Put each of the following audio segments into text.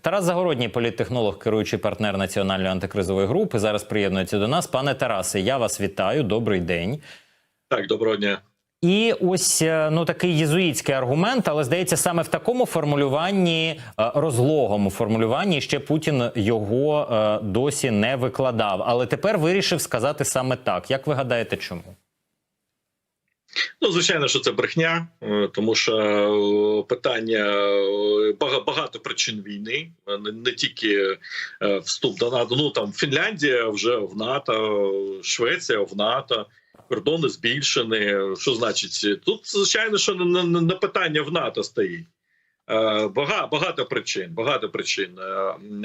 Тарас Загородній, політтехнолог, керуючий партнер національної антикризової групи. Зараз приєднується до нас. Пане Тарасе, я вас вітаю. Добрий день. Так, доброго дня. І ось е, ну такий єзуїтський аргумент, але здається, саме в такому формулюванні, е, розлогому формулюванні, ще Путін його е, досі не викладав. Але тепер вирішив сказати саме так. Як ви гадаєте, чому? Ну, звичайно, що це брехня, е, тому що е, питання е, бага- багато причин війни, не, тільки вступ до НАТО. Ну там Фінляндія вже в НАТО, Швеція в НАТО, кордони збільшені. Що значить? Тут звичайно, що не, питання в НАТО стоїть. Е, Бага, багато причин. Багато причин.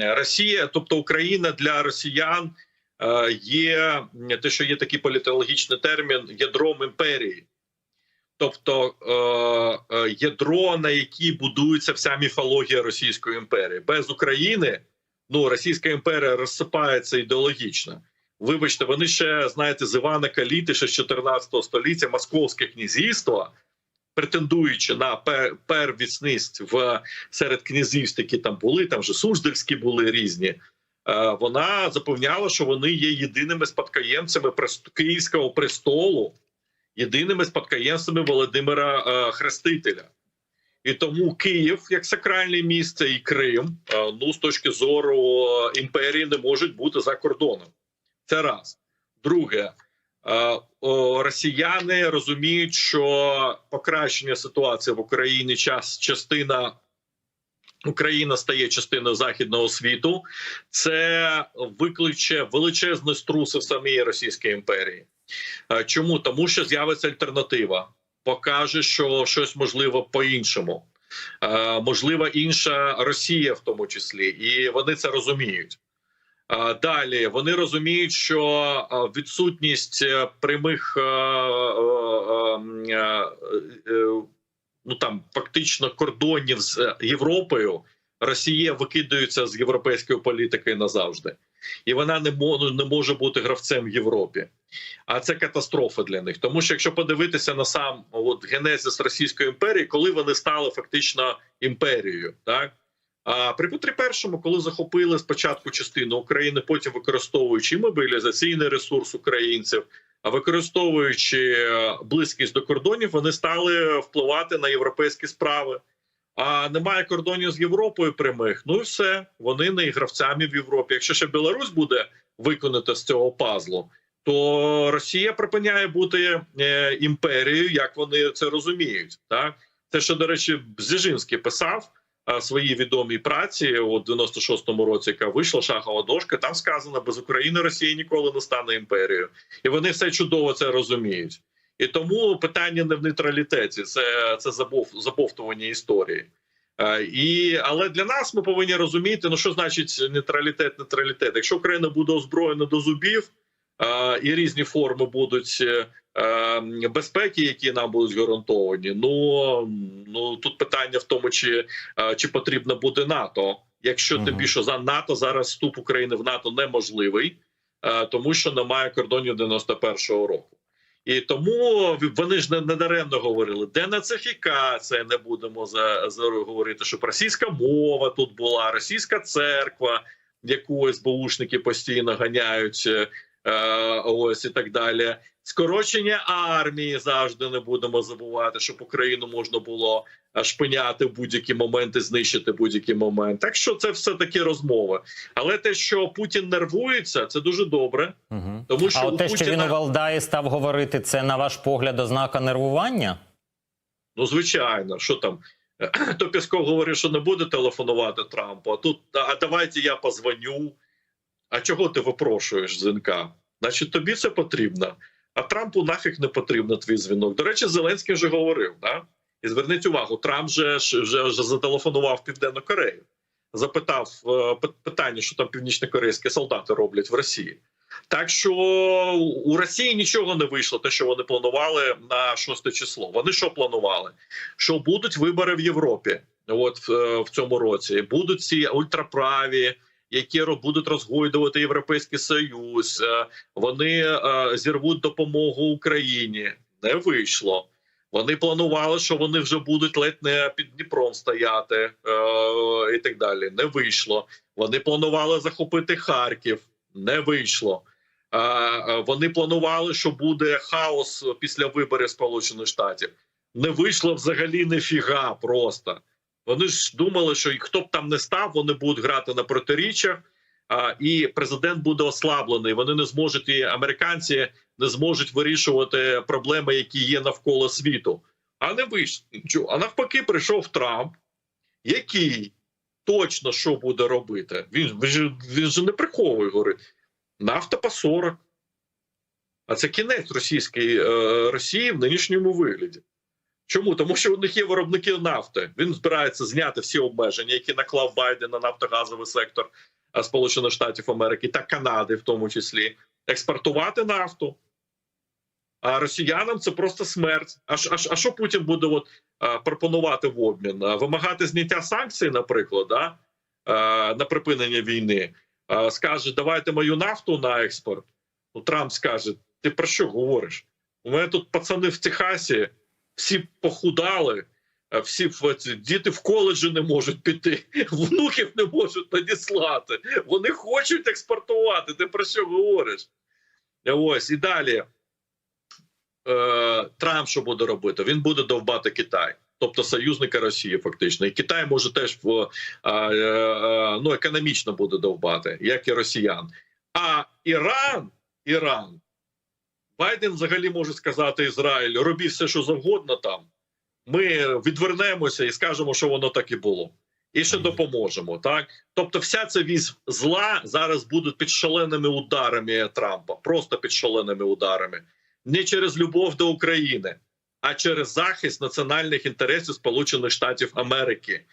Росія, тобто Україна для росіян є те, що є такий політологічний термін ядром імперії. Тобто е, е, ядро, на якій будується вся міфологія Російської імперії. Без України ну Російська імперія розсипається ідеологічно. Вибачте, вони ще знаєте з Івана Каліти, ще з 14 століття Московське князівство, претендуючи на пер, первісність в серед князівств, які там були, там же Суздальські були різні. е, Вона запевняла, що вони є єдиними спадкоємцями прест- Київського престолу єдиними спадкоємцями Володимира е, Хрестителя. І тому Київ як сакральне місце і Крим, е, ну з точки зору е, імперії, не можуть бути за кордоном. Це раз. Друге, е, о, росіяни розуміють, що покращення ситуації в Україні час частина. Україна стає частиною західного світу, це викличе величезні струси в самій Російській імперії. Е, Чому тому, що з'явиться альтернатива, покаже, що щось можливо по-іншому, Е, можлива інша Росія, в тому числі, і вони це розуміють. Е, Далі вони розуміють, що відсутність прямих ну там фактично кордонів з Європою, Росія викидаються з європейської політики назавжди, і вона не може бути гравцем в Європі. А це катастрофа для них. Тому що якщо подивитися на сам от, генезис Російської імперії, коли вони стали фактично імперією, так а при Петрі І, коли захопили спочатку частину України, потім використовуючи мобілізаційний ресурс українців, а використовуючи е, близькість до кордонів, вони стали впливати на європейські справи. А немає кордонів з Європою прямих. Ну і все, вони не гравцями в Європі. Якщо ще Білорусь буде виконати з цього пазлу, то Росія припиняє бути е, імперією, як вони це розуміють. Так це що до речі, Бзіжинський писав е, свої відомі праці у 96-му році, яка вийшла шахова дошка. Там сказано, без України Росія ніколи не стане імперією, і вони все чудово це розуміють. І тому питання не в нейтралітеті, це, це забов, забовтування історії. Е, І, але для нас ми повинні розуміти, ну що значить нейтралітет, нейтралітет. Якщо Україна буде озброєна до зубів, і різні форми будуть е, е, безпеки, які нам будуть гарантовані. Ну ну тут питання в тому, чи, е, чи потрібно буде НАТО. Якщо тим більше за НАТО зараз вступ України в НАТО неможливий, е, тому що немає кордонів 91-го року. І тому вони ж не, не даремно говорили, денацифікація, не будемо за, за говорити, щоб російська мова тут була, російська церква, яку СБУшники постійно ганяють, е, ось і так далі. Скорочення армії завжди не будемо забувати, щоб Україну можна було е, шпиняти в будь-які моменти, знищити будь-який момент. Так що це все такі розмови. Але те, що Путін нервується, це дуже добре. Угу. Тому що А от те, що він Путіна- у Валдаї став говорити, це на ваш погляд ознака нервування? Ну, звичайно, що там. То Пісков говорив, що не буде телефонувати Трампу. А тут а давайте я позвоню. А чого ти випрошуєш дзвінка? Значить, тобі це потрібно. А Трампу нафіг не потрібно твій дзвінок. До речі, Зеленський вже говорив. Да? І зверніть увагу, Трамп вже, вже, вже зателефонував Південну Корею. Запитав е, питання, що там північнокорейські солдати роблять в Росії. Так що у Росії нічого не вийшло, те, що вони планували на 6 число. Вони що планували? Що будуть вибори в Європі, от в, в цьому році будуть ці ультраправі, які будуть розгойдувати європейський союз. е, Вони е, зірвуть допомогу Україні. Не вийшло. Вони планували, що вони вже будуть ледь не під Дніпром стояти е, і так далі. Не вийшло. Вони планували захопити Харків. Не вийшло. Е, е, вони планували, що буде хаос після виборів Сполучених Штатів. Не вийшло взагалі ніфіга просто. Вони ж думали, що хто б там не став, вони будуть грати на протиріччях, і президент буде ослаблений. Вони не зможуть, і американці не зможуть вирішувати проблеми, які є навколо світу. А не вийшло. А навпаки, прийшов Трамп, який точно що буде робити. Він, він, він же не приховує, говорить. Нафта по 40. А це кінець російської е, Росії в нинішньому вигляді. Чому? Тому що у них є виробники нафти. Він збирається зняти всі обмеження, які наклав Байден на нафтогазовий сектор е, Сполучених Штатів Америки та Канади, в тому числі, експортувати нафту. А росіянам це просто смерть. А, а, а що Путін буде от, е, пропонувати в обмін? Е, Вимагати зняття санкцій, наприклад, да? е, на припинення війни. Е, Скаже, давайте мою нафту на експорт. Ну, Трамп скаже: ти про що говориш? У мене тут пацани в Техасі всі похудали, всі в діти в коледжі не можуть піти, внуків не можуть надіслати. Вони хочуть експортувати. Ти про що говориш? Ось і далі. Е, Трамп що буде робити? Він буде довбати Китай. Тобто союзника Росії, фактично, і Китай може теж е, е, ну економічно буде довбати, як і росіян. А Іран, Іран, Байден взагалі може сказати Ізраїлю: робіть все, що завгодно там. Ми відвернемося і скажемо, що воно так і було. І ще допоможемо. Так, тобто, вся ця вісь зла зараз буде під шаленими ударами Трампа, просто під шаленими ударами, не через любов до України, а через захист національних інтересів Сполучених Штатів Америки.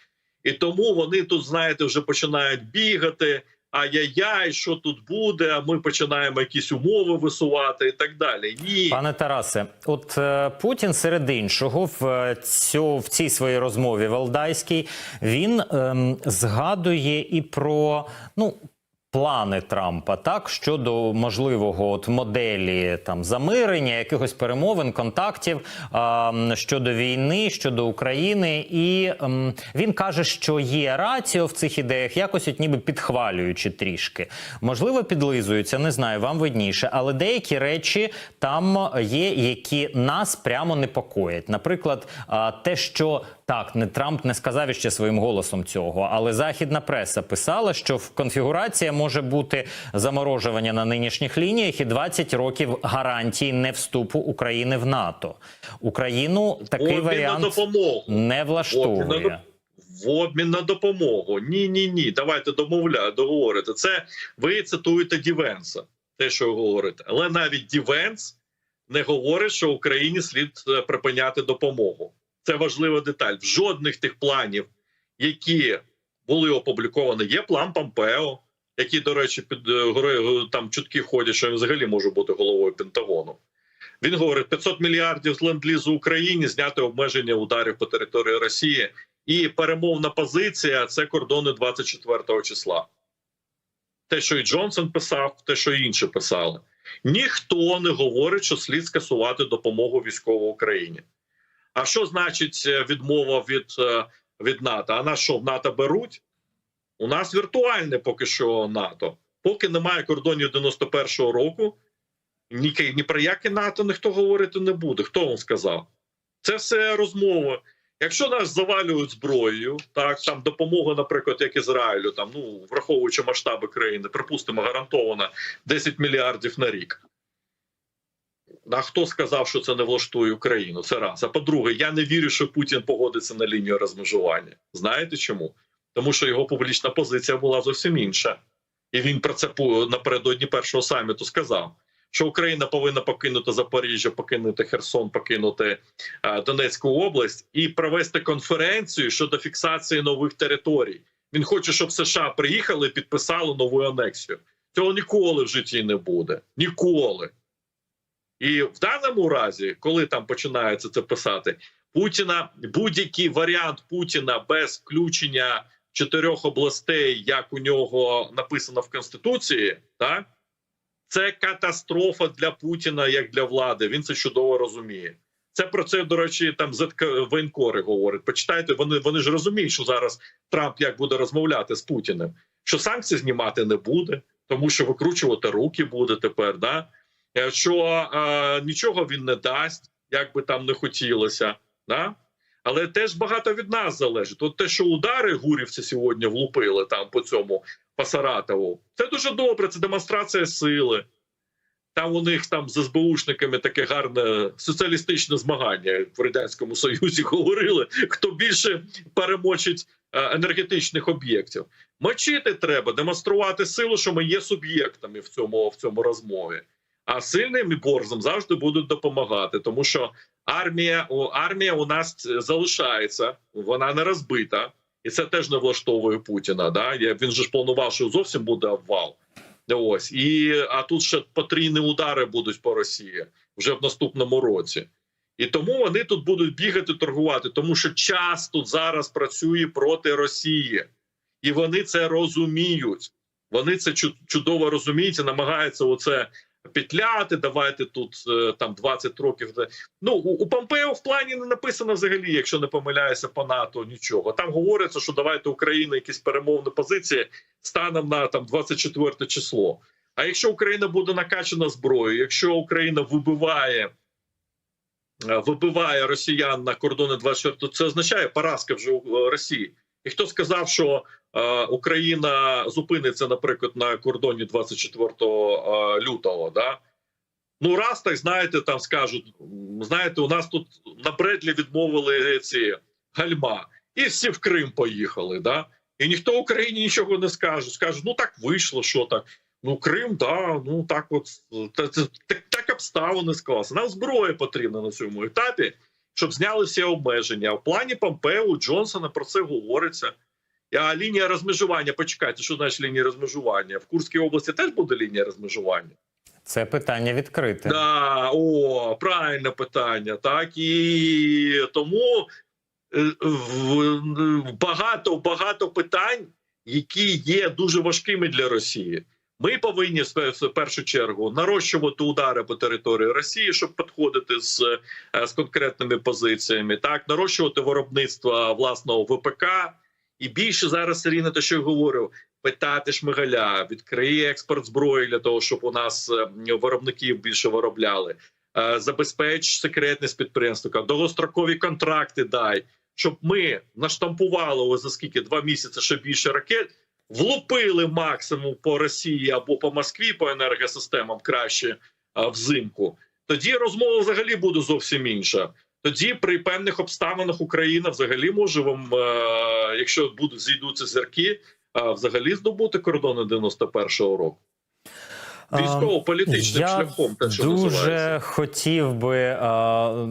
І тому вони тут, знаєте, вже починають бігати. Ай-яй-яй, що тут буде? А ми починаємо якісь умови висувати і так далі. Ні, Пане Тарасе, от е, Путін серед іншого в, е, цьо, в цій своїй розмові Валдайській він ем, згадує і про ну. Плани Трампа так щодо можливого от моделі там замирення, якихось перемовин, контактів м, щодо війни, щодо України, і ем, він каже, що є раціо в цих ідеях, якось от ніби підхвалюючи трішки. Можливо, підлизуються, не знаю, вам видніше, але деякі речі там є, які нас прямо непокоять. Наприклад, а, те, що так, не Трамп не сказав ще своїм голосом цього, але західна преса писала, що в конфігурація може бути заморожування на нинішніх лініях і 20 років гарантії не вступу України в НАТО. Україну такий обмін варіант не влаштовує. В обмін на допомогу. Ні, ні, ні. Давайте домовля, договорити. Це ви цитуєте Дівенса, те, що ви говорите. Але навіть Дівенс не говорить, що Україні слід е, припиняти допомогу. Це важлива деталь. В жодних тих планів, які були опубліковані, є план Помпео, який, до речі, під е, там чутки ходять, що він взагалі може бути головою Пентагону. Він говорить 500 мільярдів з ленд-лізу Україні, зняти обмеження ударів по території Росії. І перемовна позиція це кордони 24 числа. Те, що і Джонсон писав, те, що і інші писали. Ніхто не говорить, що слід скасувати допомогу військовій Україні. А що значить е, відмова від, е, від НАТО? А нас що в НАТО беруть? У нас віртуальне поки що НАТО. Поки немає кордонів 91-го року, ні, ні про яке НАТО ніхто говорити не буде. Хто вам сказав? Це все розмови. Якщо нас завалюють зброєю, так там допомога, наприклад, як Ізраїлю, там ну враховуючи масштаби країни, припустимо, гарантована 10 мільярдів на рік. А хто сказав, що це не влаштує Україну? Це раз. А по-друге, я не вірю, що Путін погодиться на лінію розмежування. Знаєте чому? Тому що його публічна позиція була зовсім інша, і він про це напередодні першого саміту сказав. Що Україна повинна покинути Запоріжжя, покинути Херсон, покинути е, Донецьку область і провести конференцію щодо фіксації нових територій. Він хоче, щоб США приїхали і підписали нову анексію. Цього ніколи в житті не буде. Ніколи. І в даному разі, коли там починається це писати, Путіна будь-який варіант Путіна без включення чотирьох областей, як у нього написано в Конституції, так це катастрофа для Путіна як для влади. Він це чудово розуміє. Це про це, до речі, там ЗК воєнкори говорять. Почитайте, вони, вони ж розуміють, що зараз Трамп як буде розмовляти з Путіним, що санкції знімати не буде, тому що викручувати руки буде тепер. Да? Е, Що е, нічого він не дасть, як би там не хотілося. Да? Але теж багато від нас залежить. От те, що удари гурівці сьогодні влупили там по цьому по Саратову, це дуже добре. Це демонстрація сили. Там у них там з СБУшниками таке гарне соціалістичне змагання, як в радянському союзі говорили. Хто більше перемочить е, енергетичних об'єктів? Мочити треба, демонструвати силу, що ми є суб'єктами в цьому в цьому розмові. А сильним і борзим завжди будуть допомагати, тому що армія армія у нас залишається, вона не розбита, і це теж не влаштовує Путіна. Да? Він же ж планував, що зовсім буде обвал. Ось і а тут ще потрійні удари будуть по Росії вже в наступному році. І тому вони тут будуть бігати, торгувати, тому що час тут зараз працює проти Росії, і вони це розуміють. Вони це чудово розуміють і намагаються оце петляти. Давайте тут е, там 20 років. Ну у, Помпео в плані не написано взагалі, якщо не помиляюся по НАТО, нічого. Там говориться, що давайте Україна якісь перемовні позиції станом на там 24 число. А якщо Україна буде накачана зброєю, якщо Україна вибиває. е, Вибиває росіян на кордони 24, то це означає поразка вже е, Росії. І хто сказав, що е, Україна зупиниться, наприклад, на кордоні 24 е, лютого? Да? Ну, раз так знаєте, там скажуть: знаєте, у нас тут на Бредлі відмовили ці гальма, і всі в Крим поїхали. Да? І ніхто Україні нічого не скаже. Скажуть, ну так вийшло, що так. Ну, Крим, да, ну так, от та- та- так, так обставини склалися. Нам зброя потрібна на цьому етапі, щоб зняли всі обмеження. В плані Помпео у Джонсона про це говориться. А лінія розмежування. Почекайте, що значить лінія розмежування? В Курській області теж буде лінія розмежування. Це питання відкрите. Да, о, правильне питання. Так і тому е, багато багато питань, які є дуже важкими для Росії. Ми повинні в першу чергу нарощувати удари по території Росії, щоб підходити з, е, з конкретними позиціями. Так, нарощувати виробництво власного ВПК. І більше зараз Ирина, те, що я говорю, питати Шмигаля, відкриє експорт зброї для того, щоб у нас е, виробників більше виробляли. Е, Забезпеч секретність підприємства, довгострокові контракти дай, щоб ми наштампували ось за скільки два місяці ще більше ракет, влупили максимум по Росії або по Москві по енергосистемам краще е, взимку. Тоді розмова взагалі буде зовсім інша. Тоді при певних обставинах Україна взагалі може вам, е, якщо будуть зійдуться зірки, а взагалі здобути кордони 91-го року. Військово-політичним шляхом, те, що дуже називається. хотів би а,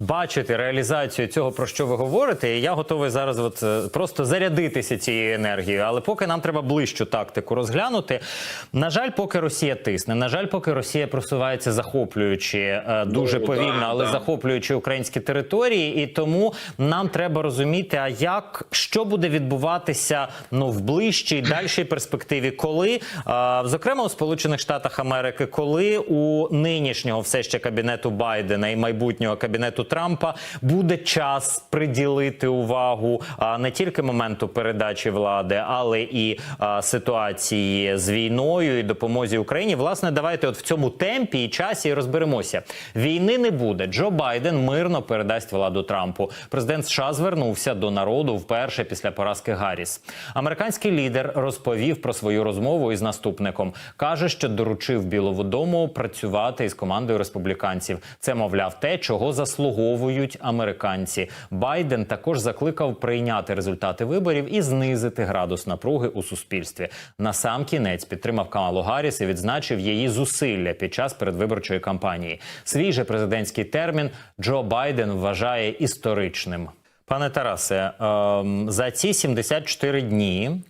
бачити реалізацію цього, про що ви говорите. І я готовий зараз от, е, просто зарядитися цією енергією. Але поки нам треба ближчу тактику розглянути. На жаль, поки Росія тисне. На жаль, поки Росія просувається захоплюючи е, дуже Ну, повільно, да, але да. захоплюючи українські території. І тому нам треба розуміти, а як що буде відбуватися ну в ближчій дальшій перспективі, коли а, зокрема у Сполучених Штатах Америки, коли у нинішнього все ще кабінету Байдена і майбутнього кабінету Трампа буде час приділити увагу не тільки моменту передачі влади, але і ситуації з війною і допомозі Україні. Власне, давайте от в цьому темпі і часі розберемося. Війни не буде. Джо Байден мирно передасть владу Трампу. Президент США звернувся до народу вперше після поразки Гарріс. Американський лідер розповів про свою розмову із наступником. каже, що доручив Білому дому працювати із командою республіканців. Це мовляв те, чого заслуговують американці. Байден також закликав прийняти результати виборів і знизити градус напруги у суспільстві. На сам кінець підтримав Камалу Гарріс і відзначив її зусилля під час передвиборчої кампанії. Свій же президентський термін Джо Байден вважає історичним. Пане Тарасе, ем, за ці 74 дні.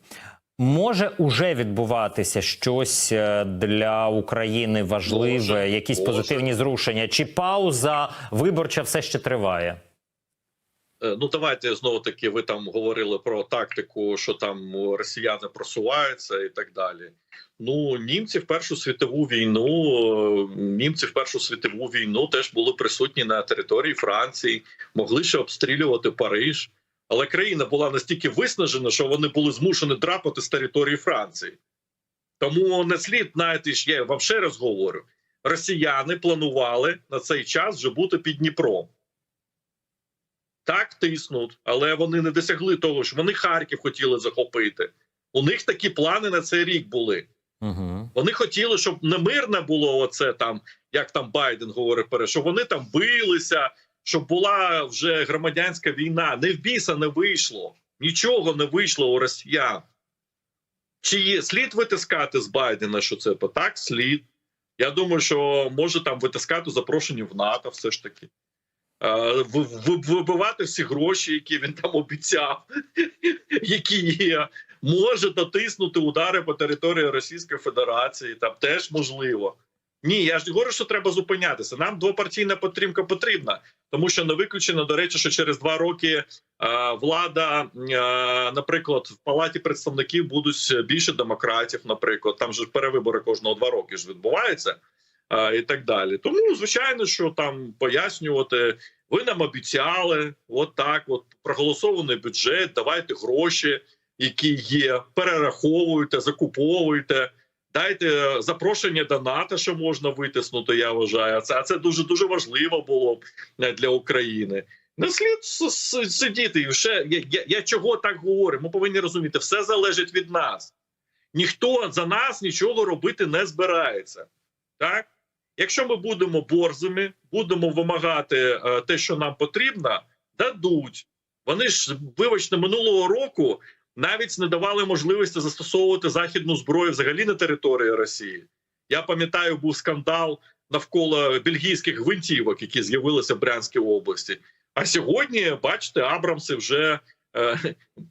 Може уже відбуватися щось е, для України важливе, Може, якісь може. позитивні зрушення, чи пауза виборча все ще триває? Е, Ну, давайте знову таки. Ви там говорили про тактику, що там росіяни просуваються і так далі. Ну, німці в Першу світову війну, е, німці в Першу світову війну теж були присутні на території Франції, могли ще обстрілювати Париж. Але країна була настільки виснажена, що вони були змушені драпати з території Франції. Тому не слід, знаєте, ж я вам ще раз говорю: росіяни планували на цей час вже бути під Дніпром. Так тиснуть, але вони не досягли того, що вони Харків хотіли захопити. У них такі плани на цей рік були. Угу. Вони хотіли, щоб не мирне було оце там, як там Байден говорить, пере, щоб вони там билися, щоб була вже громадянська війна. Не в біса не вийшло. Нічого не вийшло у росіян. Чи є слід витискати з Байдена, що це так? Слід. Я думаю, що може там витискати запрошення в НАТО, все ж таки. Е, ви- ви- Вибивати всі гроші, які він там обіцяв, які є може дотиснути удари по території Російської Федерації. Там теж можливо. Ні, я ж говорю, що треба зупинятися. Нам двопартійна підтримка потрібна, тому що не виключено, до речі, що через два роки е, влада, е, наприклад, в палаті представників будуть більше демократів. Наприклад, там же перевибори кожного два роки ж відбуваються. е, І так далі. Тому, звичайно, що там пояснювати, ви нам обіцяли, от так, от проголосований бюджет, давайте гроші які є, перераховуйте, закуповуйте, дайте запрошення до НАТО, що можна витиснути. Я вважаю, це а це дуже дуже важливо було б е, для України. Не слід сидіти. І ще я, я, я чого так говорю? Ми повинні розуміти, все залежить від нас. Ніхто за нас нічого робити не збирається. Так? Якщо ми будемо борзими, будемо вимагати е, те, що нам потрібно, дадуть. Вони ж, вибачте, минулого року навіть не давали можливості застосовувати західну зброю взагалі на території Росії. Я пам'ятаю, був скандал навколо бельгійських гвинтівок, які з'явилися в Брянській області. А сьогодні, бачите, Абрамси вже, е,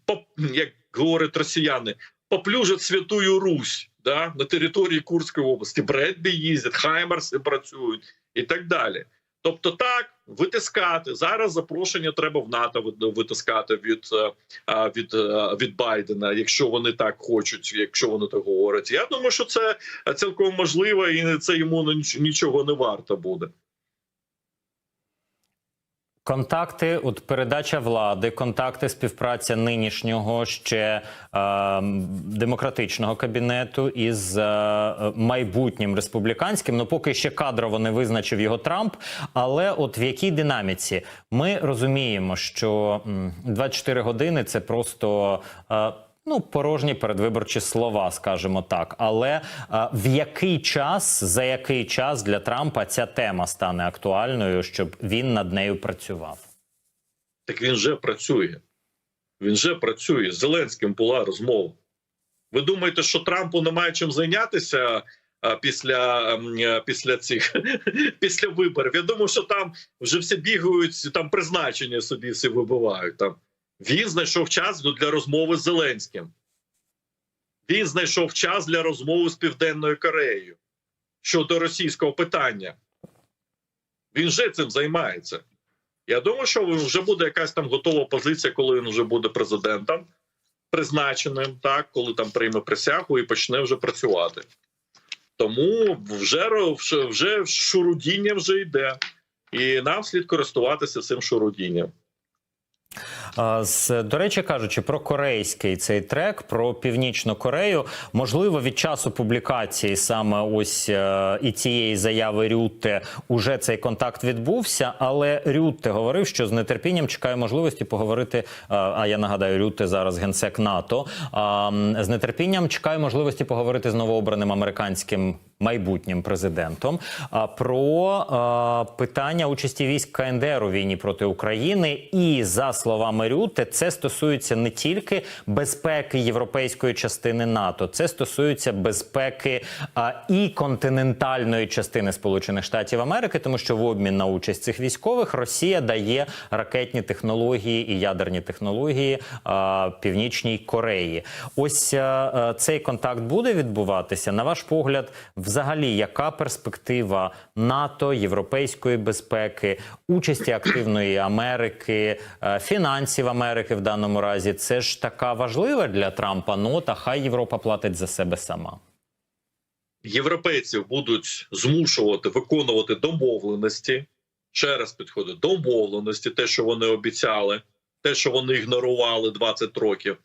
поп- як говорять росіяни, поплюжать Святую Русь да, на території Курської області. Бредбі їздять, Хаймерси працюють і так далі. Тобто, так витискати зараз. Запрошення треба в НАТО витискати від, е, від, е, від Байдена, якщо вони так хочуть, якщо вони так говорять. Я думаю, що це цілком можливо, і це йому ніч- нічого не варто буде. Контакти, от передача влади, контакти, співпраця нинішнього ще е, демократичного кабінету із е, майбутнім республіканським. Ну поки ще кадрово не визначив його Трамп. Але от в якій динаміці ми розуміємо, що м, 24 години це просто. Е, Ну, порожні передвиборчі слова, скажімо так. Але е, в який час, за який час для Трампа ця тема стане актуальною, щоб він над нею працював? Так він вже працює. Він вже працює. З Зеленським була розмова. Ви думаєте, що Трампу немає чим зайнятися а, після, ем, е, після цих після виборів? Я думаю, що там вже всі бігають, там призначення собі всі вибивають. Там він знайшов час для розмови з Зеленським. Він знайшов час для розмови з Південною Кореєю щодо російського питання. Він вже цим займається. Я думаю, що вже буде якась там готова позиція, коли він вже буде президентом призначеним, так коли там прийме присягу і почне вже працювати. Тому вже вже, шурудіння вже йде, і нам слід користуватися цим шурудінням. До речі, кажучи про корейський цей трек, про північну Корею, можливо, від часу публікації саме ось е, і цієї заяви Рютте уже цей контакт відбувся. Але Рютте говорив, що з нетерпінням чекає можливості поговорити. е, А я нагадаю, Рютте зараз генсек НАТО. З нетерпінням чекає можливості поговорити з новообраним американським. Майбутнім президентом про питання участі військ КНДР у війні проти України, і за словами Рюте, це стосується не тільки безпеки європейської частини НАТО, це стосується безпеки і континентальної частини Сполучених Штатів Америки, тому що в обмін на участь цих військових Росія дає ракетні технології і ядерні технології Північній Кореї. Ось цей контакт буде відбуватися. На ваш погляд, Взагалі, яка перспектива НАТО, європейської безпеки, участі активної Америки, е, фінансів Америки в даному разі, це ж така важлива для Трампа нота. Хай Європа платить за себе сама. європейців будуть змушувати виконувати домовленості. Ще раз підходить домовленості, те, що вони обіцяли, те, що вони ігнорували 20 років.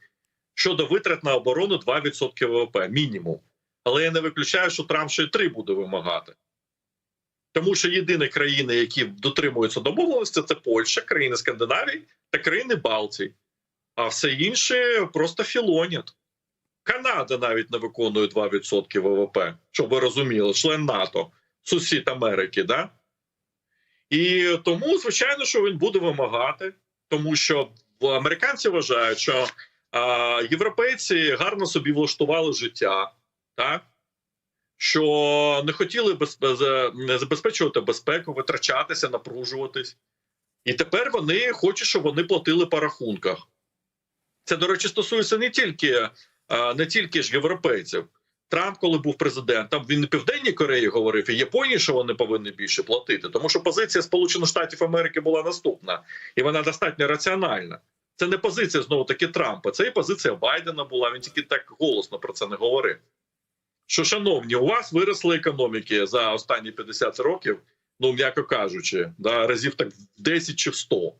Щодо витрат на оборону 2% ВВП мінімум. Але я не виключаю, що Трамп ще й 3 буде вимагати. Тому що єдині країни, які дотримуються домовленості, це Польща, країни Скандинавії та країни Балтії. А все інше просто філонять. Канада навіть не виконує 2% ВВП, щоб ви розуміли, член НАТО, сусід Америки, да? І тому, звичайно, що він буде вимагати, тому що американці вважають, що а, європейці гарно собі влаштували життя, так? що не хотіли без, без, забезпечувати безпеку, витрачатися, напружуватись. І тепер вони хочуть, щоб вони платили по рахунках. Це, до речі, стосується не тільки не тільки ж європейців. Трамп, коли був президентом, він і Південній Кореї говорив і Японії, що вони повинні більше платити, тому що позиція Сполучених Штатів Америки була наступна, і вона достатньо раціональна. Це не позиція знову таки Трампа, це і позиція Байдена була. Він тільки так голосно про це не говорив. Що, шановні, у вас виросли економіки за останні 50 років, ну м'яко кажучи, да, разів так в 10 чи в 100.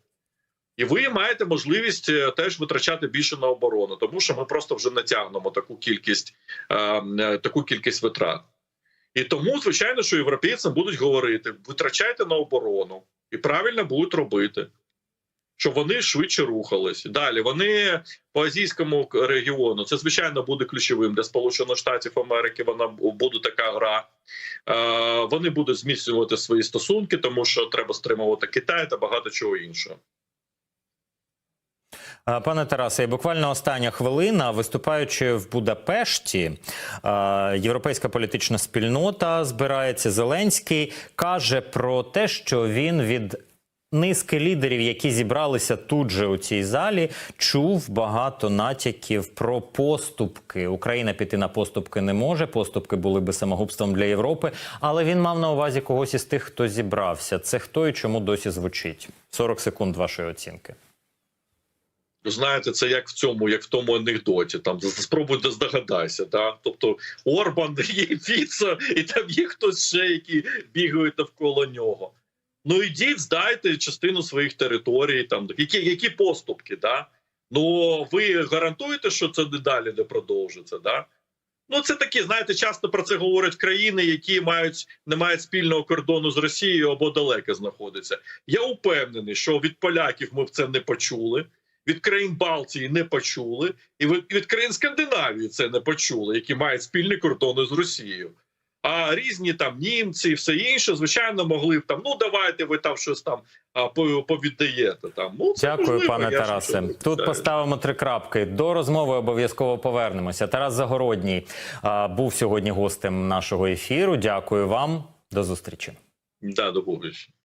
І ви маєте можливість е, теж витрачати більше на оборону, тому що ми просто вже натягнемо таку кількість, е, е, таку кількість витрат. І тому, звичайно, що європейцям будуть говорити: витрачайте на оборону і правильно будуть робити, щоб вони швидше рухались. Далі вони по азійському регіону це звичайно буде ключовим для Сполучених Штатів Америки. Вона буде така гра. Е, Вони будуть зміцнювати свої стосунки, тому що треба стримувати Китай та багато чого іншого. Е, Пане Тарасе, буквально остання хвилина, виступаючи в Будапешті, е, європейська політична спільнота збирається. Зеленський каже про те, що він від низки лідерів, які зібралися тут же у цій залі, чув багато натяків про поступки. Україна піти на поступки не може. Поступки були би самогубством для Європи. Але він мав на увазі когось із тих, хто зібрався. Це хто і чому досі звучить? 40 секунд вашої оцінки. Знаєте, це як в цьому, як в тому анекдоті. Там спробуй здогадайся. Да? Тобто Орбан є Фіцо, і там є хтось ще, які бігають навколо нього. Ну ідіть, здайте частину своїх територій, там які які поступки, да? Ну ви гарантуєте, що це далі не продовжиться, да? Ну, це такі, знаєте, часто про це говорять країни, які мають не мають спільного кордону з Росією або далеко знаходяться. Я упевнений, що від поляків ми це не почули від країн Балтії не почули, і від, від країн Скандинавії це не почули, які мають спільні кордони з Росією. А різні там німці і все інше, звичайно, могли б там. Ну давайте ви там щось там повіддаєте. Там ну це Дякую, можливо, пане Тарасе. Тут поставимо три крапки. До розмови обов'язково повернемося. Тарас Загородній а, був сьогодні гостем нашого ефіру. Дякую вам. До зустрічі. Да, до побачення.